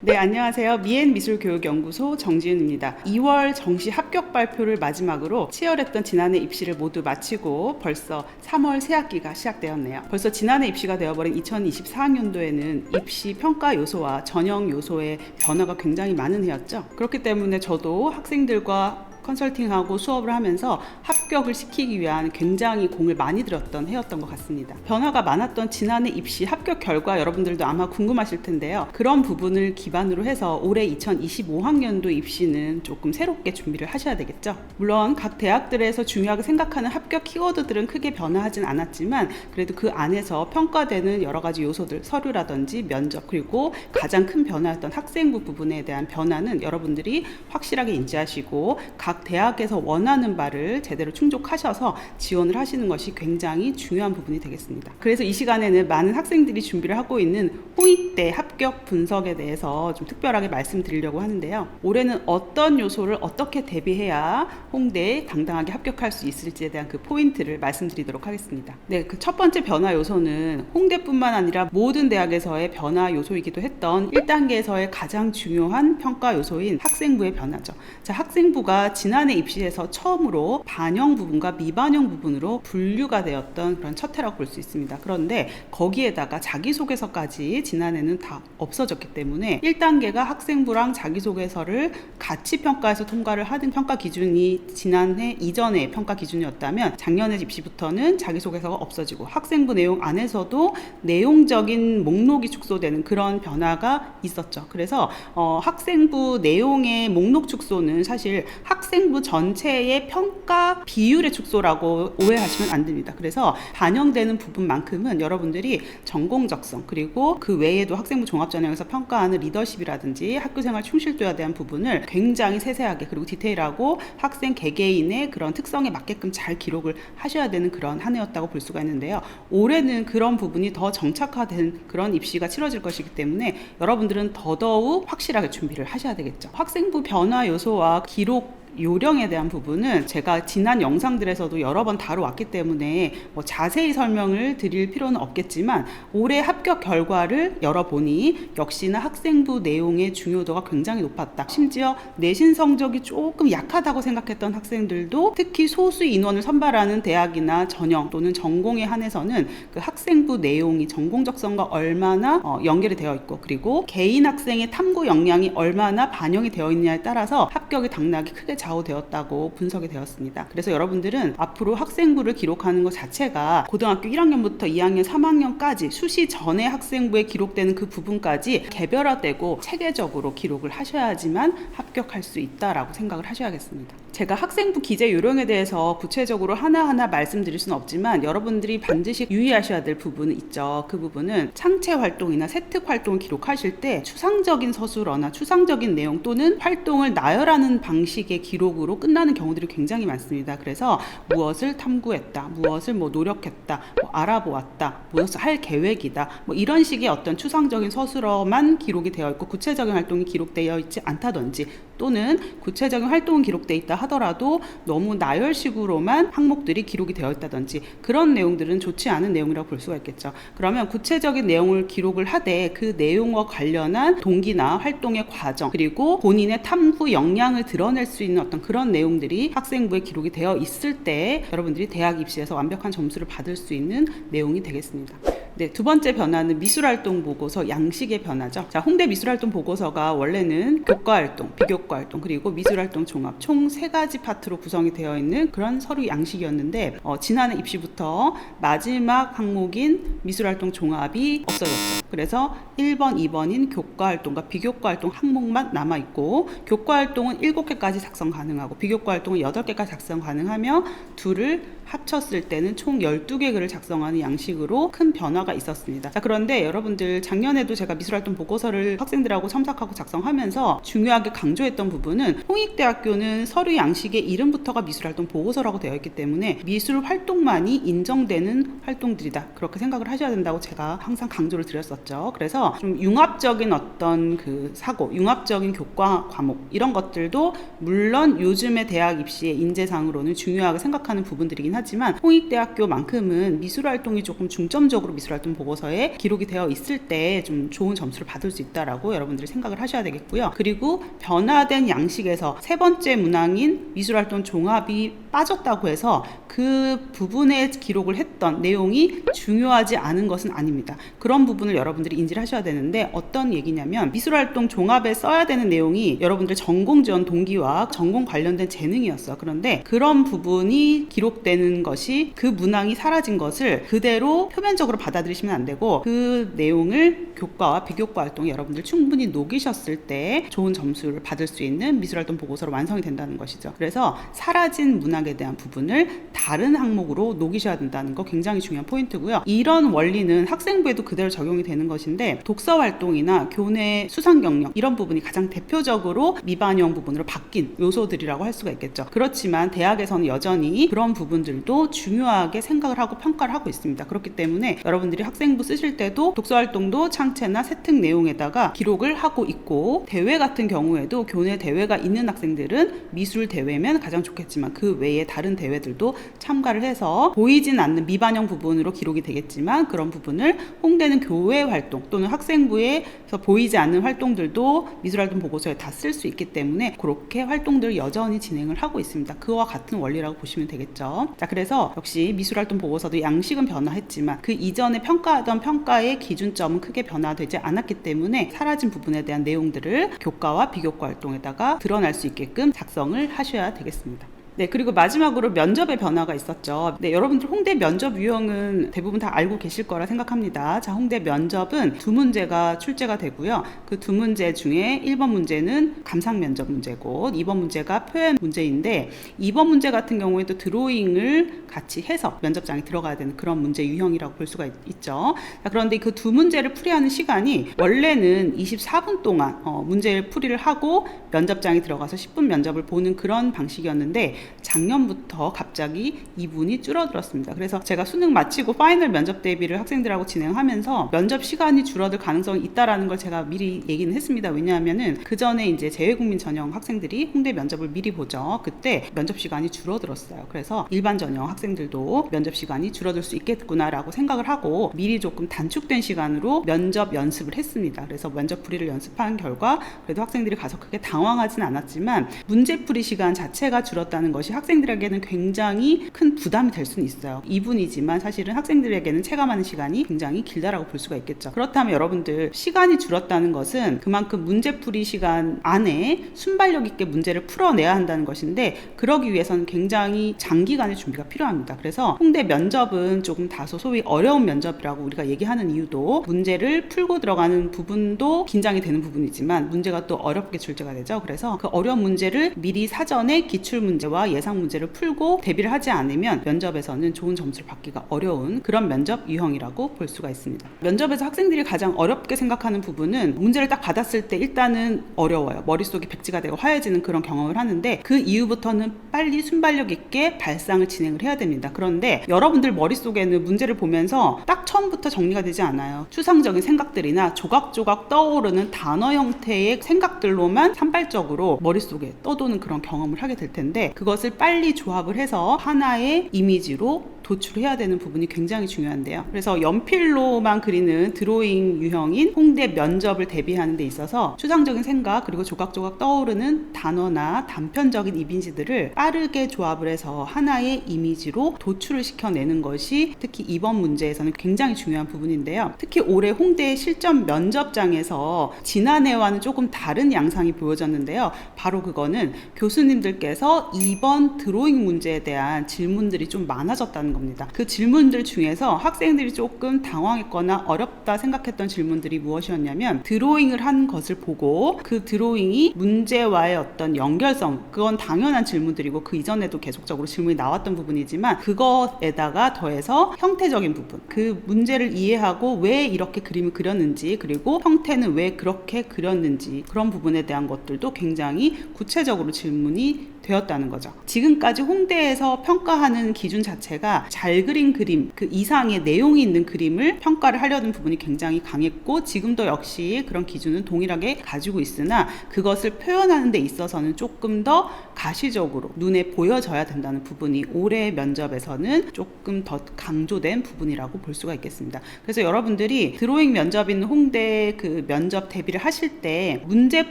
네, 안녕하세요. 미엔 미술교육연구소 정지윤입니다. 2월 정시 합격 발표를 마지막으로 치열했던 지난해 입시를 모두 마치고 벌써 3월 새 학기가 시작되었네요. 벌써 지난해 입시가 되어버린 2024학년도에는 입시 평가 요소와 전형 요소의 변화가 굉장히 많은 해였죠. 그렇기 때문에 저도 학생들과 컨설팅하고 수업을 하면서 합격을 시키기 위한 굉장히 공을 많이 들였던 해였던 것 같습니다. 변화가 많았던 지난해 입시 합격 결과 여러분들도 아마 궁금하실 텐데요. 그런 부분을 기반으로 해서 올해 2025학년도 입시는 조금 새롭게 준비를 하셔야 되겠죠. 물론 각 대학들에서 중요하게 생각하는 합격 키워드들은 크게 변화하진 않았지만 그래도 그 안에서 평가되는 여러 가지 요소들, 서류라든지 면접 그리고 가장 큰 변화였던 학생부 부분에 대한 변화는 여러분들이 확실하게 인지하시고 각 대학에서 원하는 바를 제대로 충족하셔서 지원을 하시는 것이 굉장히 중요한 부분이 되겠습니다. 그래서 이 시간에는 많은 학생들이 준비를 하고 있는 홍익대 합격 분석에 대해서 좀 특별하게 말씀드리려고 하는데요. 올해는 어떤 요소를 어떻게 대비해야 홍대에 당당하게 합격할 수 있을지에 대한 그 포인트를 말씀드리도록 하겠습니다. 네, 그 첫 번째 변화 요소는 홍대뿐만 아니라 모든 대학에서의 변화 요소이기도 했던 1단계에서의 가장 중요한 평가 요소인 학생부의 변화죠. 자, 학생부가 지난해 입시에서 처음으로 반영 부분과 미반영 부분으로 분류가 되었던 그런 첫 해라고 볼 수 있습니다. 그런데 거기에다가 자기소개서까지 지난해는 다 없어졌기 때문에 1단계가 학생부랑 자기소개서를 같이 평가해서 통과를 하는 평가 기준이 지난해 이전의 평가 기준이었다면 작년에 입시부터는 자기소개서가 없어지고 학생부 내용 안에서도 내용적인 목록이 축소되는 그런 변화가 있었죠. 그래서 어, 학생부 내용의 목록 축소는 사실 학생 부 전체의 평가 비율의 축소라고 오해하시면 안 됩니다. 그래서 반영되는 부분만큼은 여러분들이 전공 적성 그리고 그 외에도 학생부 종합 전형에서 평가하는 리더십이라든지 학교생활 충실도에 대한 부분을 굉장히 세세하게 그리고 디테일하고 학생 개개인의 그런 특성에 맞게끔 잘 기록을 하셔야 되는 그런 한 해였다고 볼 수가 있는데요. 올해는 그런 부분이 더 정착화된 그런 입시가 치러질 것이기 때문에 여러분들은 더더욱 확실하게 준비를 하셔야 되겠죠. 학생부 변화 요소와 기록 요령에 대한 부분은 제가 지난 영상들에서도 여러 번 다뤄왔기 때문에 뭐 자세히 설명을 드릴 필요는 없겠지만 올해 합격 결과를 열어보니 역시나 학생부 내용의 중요도가 굉장히 높았다. 심지어 내신 성적이 조금 약하다고 생각했던 학생들도 특히 소수 인원을 선발하는 대학이나 전형 또는 전공에 한해서는 그 학생부 내용이 전공 적성과 얼마나 어, 연결이 되어 있고 그리고 개인 학생의 탐구 역량이 얼마나 반영이 되어 있느냐에 따라서 합격의 당락이 크게 좌우되었다고 분석이 되었습니다. 그래서 여러분들은 앞으로 학생부를 기록하는 것 자체가 고등학교 1학년부터 2학년, 3학년까지 수시 전에 학생부에 기록되는 그 부분까지 개별화되고 체계적으로 기록을 하셔야지만 합격할 수 있다라고 생각을 하셔야겠습니다. 제가 학생부 기재 요령에 대해서 구체적으로 하나하나 말씀드릴 수는 없지만 여러분들이 반드시 유의하셔야 될 부분은 있죠. 그 부분은 창체 활동이나 세특 활동을 기록하실 때 추상적인 서술어나 추상적인 내용 또는 활동을 나열하는 방식의 기록으로 끝나는 경우들이 굉장히 많습니다. 그래서 무엇을 탐구했다, 무엇을 뭐 노력했다, 뭐 알아보았다, 무엇을 할 계획이다, 뭐 이런 식의 어떤 추상적인 서술어만 기록이 되어 있고 구체적인 활동이 기록되어 있지 않다든지 또는 구체적인 활동은 기록되어 있다 하더라도 너무 나열식으로만 항목들이 기록이 되어 있다든지 그런 내용들은 좋지 않은 내용이라고 볼 수가 있겠죠. 그러면 구체적인 내용을 기록을 하되 그 내용과 관련한 동기나 활동의 과정 그리고 본인의 탐구 역량을 드러낼 수 있는 어떤 그런 내용들이 학생부에 기록이 되어 있을 때 여러분들이 대학 입시에서 완벽한 점수를 받을 수 있는 내용이 되겠습니다. 네, 두 번째 변화는 미술활동 보고서 양식의 변화죠. 자, 홍대 미술활동 보고서가 원래는 교과활동, 비교과활동, 그리고 미술활동 종합 총 세 가지 파트로 구성이 되어 있는 그런 서류 양식이었는데 어, 지난해 입시부터 마지막 항목인 미술활동 종합이 없어졌죠. 그래서 1번, 2번인 교과활동과 비교과활동 항목만 남아있고 교과활동은 7개까지 작성 가능하고 비교과활동은 8개까지 작성 가능하며 둘을 합쳤을 때는 총 12개 글을 작성하는 양식으로 큰 변화가 있었습니다. 자, 그런데 여러분들 작년에도 제가 미술활동 보고서를 학생들하고 첨삭하고 작성하면서 중요하게 강조했던 부분은 홍익대학교는 서류 양식의 이름부터가 미술활동 보고서라고 되어 있기 때문에 미술 활동만이 인정되는 활동들이다. 그렇게 생각을 하셔야 된다고 제가 항상 강조를 드렸었죠. 그래서 좀 융합적인 어떤 그 사고, 융합적인 교과 과목 이런 것들도 물론 요즘의 대학 입시의 인재상으로는 중요하게 생각하는 부분들이긴 하지만 홍익대학교만큼은 미술활동이 조금 중점적으로 미술활동 보고서에 기록이 되어 있을 때 좀 좋은 점수를 받을 수 있다라고 여러분들이 생각을 하셔야 되겠고요. 그리고 변화된 양식에서 세 번째 문항인 미술활동 종합이 빠졌다고 해서 그 부분에 기록을 했던 내용이 중요하지 않은 것은 아닙니다. 그런 부분을 여러분들이 인지를 하셔야 되는데 어떤 얘기냐면 미술활동 종합에 써야 되는 내용이 여러분들 전공 지원 동기와 전공 관련된 재능이었어요. 그런데 그런 부분이 기록되는 것이 그 문항이 사라진 것을 그대로 표면적으로 받아들이시면 안 되고 그 내용을 교과와 비교과 활동에 여러분들 충분히 녹이셨을 때 좋은 점수를 받을 수 있는 미술활동 보고서로 완성이 된다는 것이죠. 그래서 사라진 문학에 대한 부분을 다른 항목으로 녹이셔야 된다는 거 굉장히 중요한 포인트고요. 이런 원리는 학생부에도 그대로 적용이 되는 것인데 독서 활동이나 교내 수상 경력 이런 부분이 가장 대표적으로 미반영 부분으로 바뀐 요소들이라고 할 수가 있겠죠. 그렇지만 대학에서는 여전히 그런 부분들도 중요하게 생각을 하고 평가를 하고 있습니다. 그렇기 때문에 여러분들이 학생부 쓰실 때도 독서 활동도 창체나 세특 내용에다가 기록을 하고 있고 대회 같은 경우에도 교내 대회가 있는 학생들은 미술 대회면 가장 좋겠지만 그 외에 다른 대회들도 참가를 해서 보이진 않는 미반영 부분으로 기록이 되겠지만 그런 부분을 홍대는 교회 활동 또는 학생부에서 보이지 않는 활동들도 미술활동 보고서에 다 쓸 수 있기 때문에 그렇게 활동들을 여전히 진행을 하고 있습니다. 그와 같은 원리라고 보시면 되겠죠. 자, 그래서 역시 미술활동 보고서도 양식은 변화했지만 그 이전에 평가하던 평가의 기준점은 크게 변화되지 않았기 때문에 사라진 부분에 대한 내용들을 교과와 비교과 활동에다가 드러날 수 있게끔 작성을 하셔야 되겠습니다. 네, 그리고 마지막으로 면접의 변화가 있었죠. 네, 여러분들 홍대 면접 유형은 대부분 다 알고 계실 거라 생각합니다. 자, 홍대 면접은 두 문제가 출제가 되고요. 그 두 문제 중에 1번 문제는 감상 면접 문제고 2번 문제가 표현 문제인데 2번 문제 같은 경우에도 드로잉을 같이 해서 면접장에 들어가야 되는 그런 문제 유형이라고 볼 수가 있, 죠 자, 그런데 그 두 문제를 풀이하는 시간이 원래는 24분 동안 어, 문제를 풀이를 하고 면접장에 들어가서 10분 면접을 보는 그런 방식이었는데 작년부터 갑자기 2분이 줄어들었습니다. 그래서 제가 수능 마치고 파이널 면접 대비를 학생들하고 진행하면서 면접 시간이 줄어들 가능성이 있다라는 걸 제가 미리 얘기는 했습니다. 왜냐하면은 그 전에 이제 재외국민 전형 학생들이 홍대 면접을 미리 보죠. 그때 면접 시간이 줄어들었어요. 그래서 일반 전형 학생들도 면접 시간이 줄어들 수 있겠구나라고 생각을 하고 미리 조금 단축된 시간으로 면접 연습을 했습니다. 그래서 면접 풀이를 연습한 결과 그래도 학생들이 가서 크게 당황하진 않았지만 문제풀이 시간 자체가 줄었다는 것이 학생들에게는 굉장히 큰 부담이 될 수는 있어요. 2분이지만 사실은 학생들에게는 체감하는 시간이 굉장히 길다라고 볼 수가 있겠죠. 그렇다면 여러분들 시간이 줄었다는 것은 그만큼 문제풀이 시간 안에 순발력 있게 문제를 풀어내야 한다는 것인데 그러기 위해서는 굉장히 장기간의 준비가 필요합니다. 그래서 홍대 면접은 조금 다소 소위 어려운 면접이라고 우리가 얘기하는 이유도 문제를 풀고 들어가는 부분도 긴장이 되는 부분이지만 문제가 또 어렵게 출제가 되죠. 그래서 그 어려운 문제를 미리 사전에 기출 문제와 예상 문제를 풀고 대비를 하지 않으면 면접에서는 좋은 점수를 받기가 어려운 그런 면접 유형이라고 볼 수가 있습니다. 면접에서 학생들이 가장 어렵게 생각하는 부분은 문제를 딱 받았을 때 일단은 어려워요. 머릿속이 백지가 되고 화해지는 그런 경험을 하는데 그 이후부터는 빨리 순발력 있게 발상을 진행을 해야 됩니다. 그런데 여러분들 머릿속에는 문제를 보면서 딱 처음부터 정리가 되지 않아요. 추상적인 생각들이나 조각조각 떠오르는 단어 형태의 생각들로만 산발적으로 머릿속에 떠도는 그런 경험을 하게 될 텐데 그 것을 빨리 조합을 해서 하나의 이미지로 도출해야 되는 부분이 굉장히 중요한데요. 그래서 연필로만 그리는 드로잉 유형인 홍대 면접을 대비하는 데 있어서 추상적인 생각 그리고 조각조각 떠오르는 단어나 단편적인 이미지들을 빠르게 조합을 해서 하나의 이미지로 도출을 시켜내는 것이 특히 이번 문제에서는 굉장히 중요한 부분인데요. 특히 올해 홍대 실전 면접장에서 지난해와는 조금 다른 양상이 보여졌는데요. 바로 그거는 교수님들께서 이번 드로잉 문제에 대한 질문들이 좀 많아졌다는 겁니다. 그 질문들 중에서 학생들이 조금 당황했거나 어렵다 생각했던 질문들이 무엇이었냐면 드로잉을 한 것을 보고 그 드로잉이 문제와의 어떤 연결성 그건 당연한 질문들이고 그 이전에도 계속적으로 질문이 나왔던 부분이지만 그것에다가 더해서 형태적인 부분 그 문제를 이해하고 왜 이렇게 그림을 그렸는지 그리고 형태는 왜 그렇게 그렸는지 그런 부분에 대한 것들도 굉장히 구체적으로 질문이 되었다는 거죠. 지금까지 홍대에서 평가하는 기준 자체가 잘 그린 그림, 그 이상의 내용이 있는 그림을 평가를 하려는 부분이 굉장히 강했고 지금도 역시 그런 기준은 동일하게 가지고 있으나 그것을 표현하는 데 있어서는 조금 더 가시적으로 눈에 보여져야 된다는 부분이 올해 면접에서는 조금 더 강조된 부분이라고 볼 수가 있겠습니다. 그래서 여러분들이 드로잉 면접인 홍대 그 면접 대비를 하실 때 문제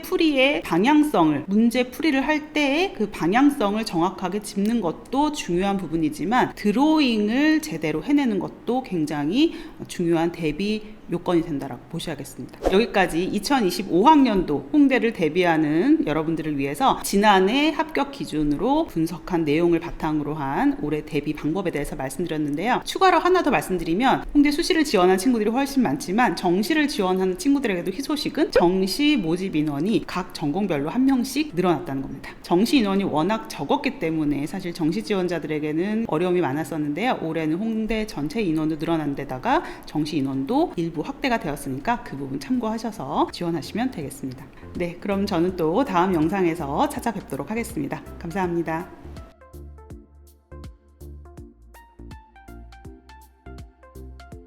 풀이의 방향성을 문제 풀이를 할 때의 그 방향성을 정확하게 짚는 것도 중요한 부분이지만 드로잉 을 제대로 해내는 것도 굉장히 중요한 대비 요건이 된다라고 보셔야겠습니다. 여기까지 2025학년도 홍대를 대비하는 여러분들을 위해서 지난해 합격 기준으로 분석한 내용을 바탕으로 한 올해 대비 방법에 대해서 말씀드렸는데요. 추가로 하나 더 말씀드리면 홍대 수시를 지원한 친구들이 훨씬 많지만 정시를 지원하는 친구들에게도 희소식은 정시 모집 인원이 각 전공별로 한 명씩 늘어났다는 겁니다. 정시 인원이 워낙 적었기 때문에 사실 정시 지원자들에게는 어려움이 많았었는데요. 올해는 홍대 전체 인원도 늘어난 데다가 정시 인원도 일부 확대가 되었으니까 그 부분 참고하셔서 지원하시면 되겠습니다. 네, 그럼 저는 또 다음 영상에서 찾아뵙도록 하겠습니다. 감사합니다.